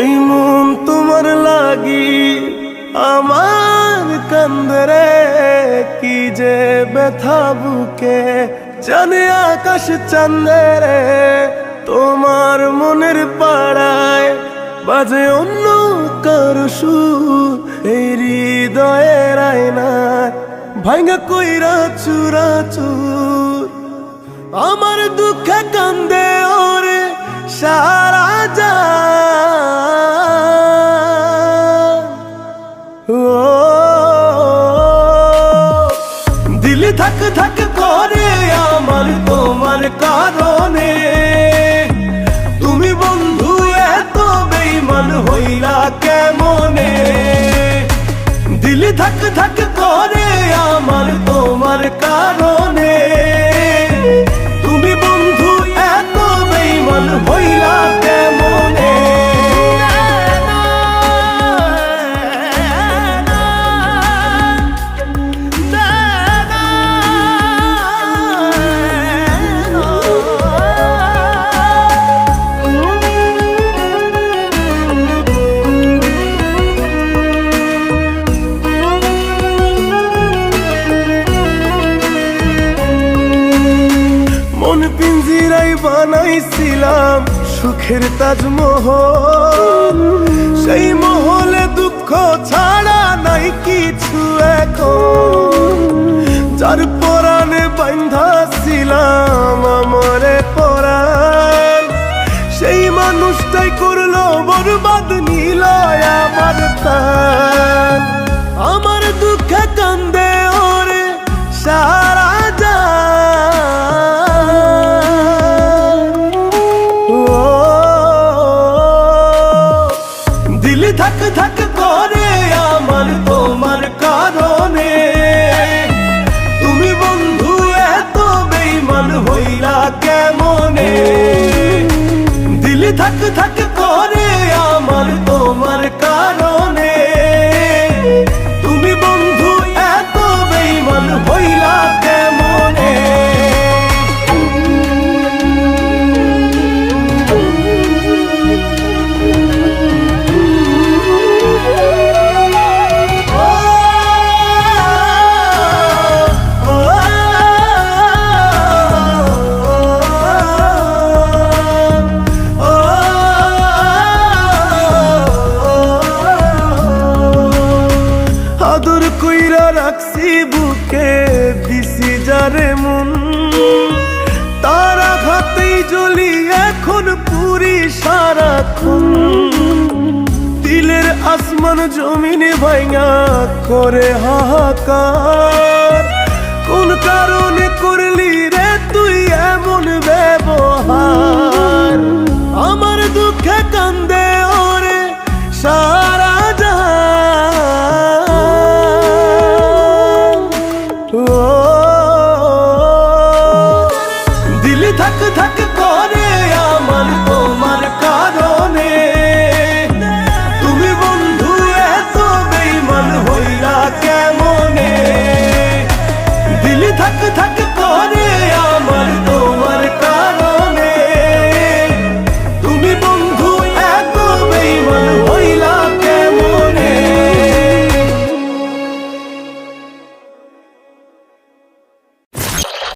এই মন তোমার লাগি আমার কান্দরে, কি যে ব্যথা বুকে জানে আকাশ চন্দরে তোমার মনের পাড়ায় বাজে অন্য কারও সুর, এই হৃদয়ের না ভাঙা কইরা চুরা চুর। আমার দুঃখে কান্দে ওরে সা থাক থাক করে আমার তোমার কারণে। তুমি বন্ধু, এত বেইমান হইলা কেমনে? দিল থাক থাক করে আমার তোমার কারণে। পিঞ্জিরাই বানাইছিলাম সুখের তাজমহল। সেই মহলে দুঃখ ছাড়া নাই কিছু এখন। যার পরাণে বান্ধা ছিলাম আমারে পরাণ। সেই মানুষটাই করল বরবাদ নিল আমার প্রাণ। থাক থাক করে আমার তোমার কারণে। তুমি বন্ধু, এত বেইমান হইলা কেমনে? দিল থাক থাক আদর কইরা রাখছি বুকে, দিছি যারে মন। তারা আঘাতেই জ্বলি এখন পুরি সারাক্ষণ। দিলের আসমান জমিনে ভাইয়া করে হাহাকার।